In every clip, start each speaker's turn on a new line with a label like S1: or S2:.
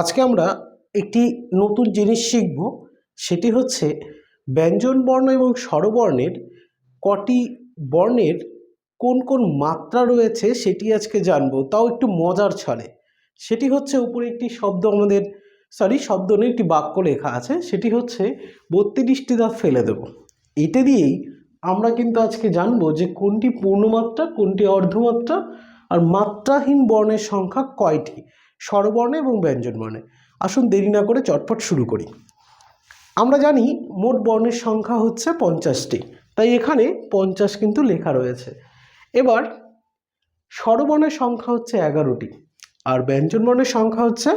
S1: আজকে আমরা একটি নতুন জিনিস শিখব, সেটি হচ্ছে ব্যঞ্জন বর্ণ এবং স্বরবর্ণের কটি বর্ণের কোন কোন মাত্রা রয়েছে সেটি আজকে জানব, তাও একটু মজার ছলে। সেটি হচ্ছে উপরে একটি শব্দ আমাদের সরি শব্দ নিয়ে একটি বাক্য লেখা আছে, সেটি হচ্ছে বত্রিশটি দাঁত ফেলে দেব। এটা দিয়েই আমরা কিন্তু আজকে জানব যে কোনটি পূর্ণমাত্রা, কোনটি অর্ধমাত্রা আর মাত্রাহীন বর্ণের সংখ্যা কয়টি। স্বরবর্ণে এবং ব্যঞ্জনবর্ণে। আসুন দেরি না করে চটপট শুরু করি। আমরা জানি মোট বর্ণের সংখ্যা হচ্ছে পঞ্চাশটি, তাই এখানে পঞ্চাশ কিন্তু লেখা রয়েছে। এবার স্বরবর্ণের সংখ্যা হচ্ছে এগারোটি আর ব্যঞ্জনবর্ণের সংখ্যা হচ্ছে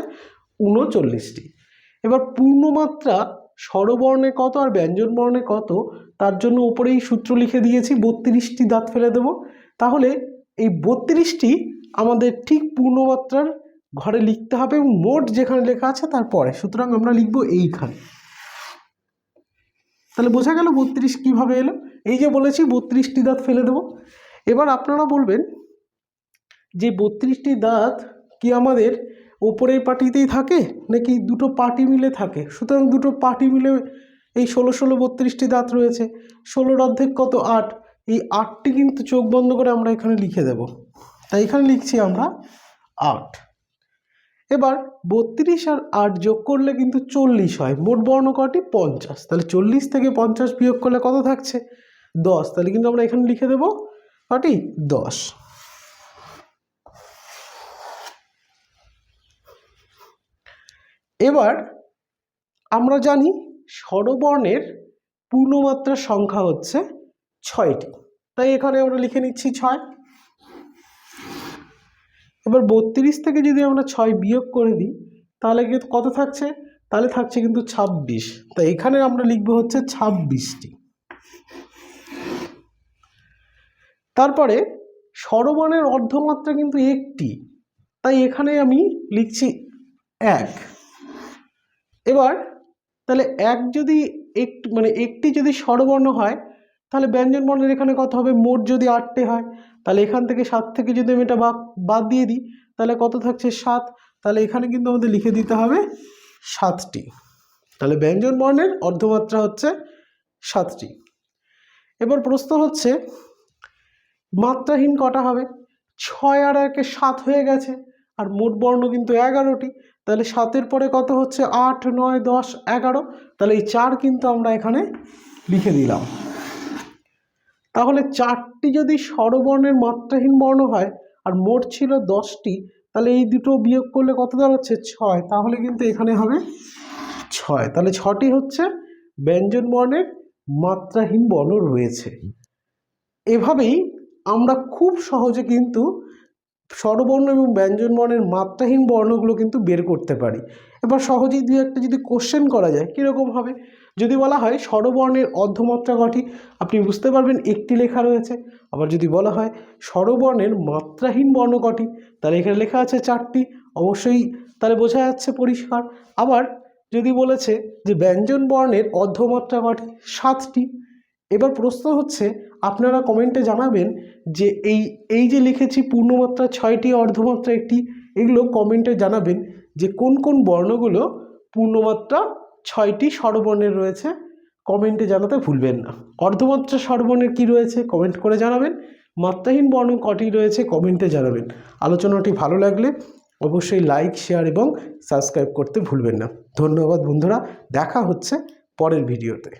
S1: উনচল্লিশটি। এবার পূর্ণমাত্রা স্বরবর্ণে কত আর ব্যঞ্জনবর্ণে কত, তার জন্য উপরেই সূত্র লিখে দিয়েছি, বত্রিশটি দাঁত ফেলে দেব। তাহলে এই বত্রিশটি আমাদের ঠিক পূর্ণমাত্রার ঘরে লিখতে হবে মোট যেখানে লেখা আছে তারপরে সুতরাং আমরা লিখব এইখানে। তাহলে বোঝা গেল বত্রিশ কীভাবে এলো? এই যে বলেছি বত্রিশটি দাঁত ফেলে দেবো। এবার আপনারা বলবেন যে বত্রিশটি দাঁত কি আমাদের ওপরের পার্টিতেই থাকে নাকি দুটো পার্টি মিলে থাকে? সুতরাং দুটো পার্টি মিলে এই ষোলো ষোলো বত্রিশটি দাঁত রয়েছে। ষোলোর অর্ধেক কত? আট। এই আটটি কিন্তু চোখ বন্ধ করে আমরা এখানে লিখে দেব। তাই এখানে লিখছি আমরা আট। এবার বত্রিশ আর আট যোগ করলে কিন্তু চল্লিশ হয়। মোট বর্ণ কটি পঞ্চাশ। তাহলে চল্লিশ থেকে পঞ্চাশ বিয়োগ করলে কত থাকছে? দশ। তাহলে কিন্তু আমরা এখানে লিখে দেব কটি? দশ। এবার আমরা জানি স্বরবর্ণের পূর্ণমাত্রার সংখ্যা হচ্ছে ছয়টি। তাই এখানে আমরা লিখে নিচ্ছি ছয়। এবার বত্রিশ থেকে যদি আমরা ছয় বিয়োগ করে দিই, তাহলে কিন্তু কত থাকছে? তাহলে থাকছে কিন্তু ছাব্বিশ। তাই এখানে আমরা লিখব হচ্ছে ছাব্বিশটি। তারপরে স্বরবর্ণের অর্ধমাত্রা কিন্তু একটি, তাই এখানে আমি লিখছি এক। এবার তাহলে এক যদি এক মানে একটি যদি স্বরবর্ণ হয় তাহলে ব্যঞ্জন বর্ণের এখানে কত হবে, মোট যদি আটটে হয়, তাহলে এখান থেকে সাত থেকে যদি আমি এটা বাদ দিয়ে দিই, তাহলে কত থাকছে সাত? তাহলে এখানে কিন্তু আমাদের লিখে দিতে হবে সাতটি। তাহলে ব্যঞ্জন বর্ণের অর্ধমাত্রা হচ্ছে সাতটি। এবার প্রশ্ন হচ্ছে, মাত্রাহীন কটা হবে? ছয় আর একে সাত হয়ে গেছে, আর মোট বর্ণ কিন্তু এগারোটি। তাহলে সাতের পরে কত হচ্ছে? আট, নয়, দশ, এগারো। তাহলে এই চার কিন্তু আমরা এখানে লিখে দিলাম। তাহলে চারটি যদি স্বরবর্ণের মাত্রাহীন বর্ণ হয়, আর মোট ছিল দশটি, তাহলে এই দুটো বিয়োগ করলে কত দাঁড়াচ্ছে? ছয়। তাহলে কিন্তু এখানে হবে ছয়। তাহলে ছটি হচ্ছে ব্যঞ্জন বর্ণের মাত্রাহীন বর্ণ রয়েছে। এভাবেই আমরা খুব সহজে কিন্তু স্বরবর্ণ এবং ব্যঞ্জন বর্ণের মাত্রাহীন বর্ণগুলো কিন্তু বের করতে পারি। এবার সহজেই দু একটা যদি কোশ্চেন করা যায়, কীরকম হবে? যদি বলা হয় স্বরবর্ণের অর্ধমাত্রা কটি আপনি বুঝতে পারবেন একটি লেখা রয়েছে। আবার যদি বলা হয় স্বরবর্ণের মাত্রাহীন বর্ণ কটি তাহলে এখানে লেখা আছে চারটি, অবশ্যই তাহলে বোঝা যাচ্ছে পরিষ্কার। আবার যদি বলেছে যে ব্যঞ্জন বর্ণের অর্ধমাত্রা কটি সাতটি, এবার প্রশ্ন হচ্ছে, আপনারা কমেন্টে জানাবেন যে এই এই যে লিখেছি পূর্ণমাত্রা ছয়টি, অর্ধমাত্রা একটি, এগুলো কমেন্টে জানাবেন। যে কোন কোন বর্ণগুলো পূর্ণমাত্রা ছয়টি স্বরবর্ণের রয়েছে কমেন্টে জানাতে ভুলবেন না। অর্ধমাত্রা স্বরবর্ণের কী রয়েছে কমেন্ট করে জানাবেন। মাত্রাহীন বর্ণ কটি রয়েছে কমেন্টে জানাবেন। আলোচনাটি ভালো লাগলে অবশ্যই লাইক শেয়ার এবং সাবস্ক্রাইব করতে ভুলবেন না। ধন্যবাদ বন্ধুরা, দেখা হচ্ছে পরের ভিডিওতে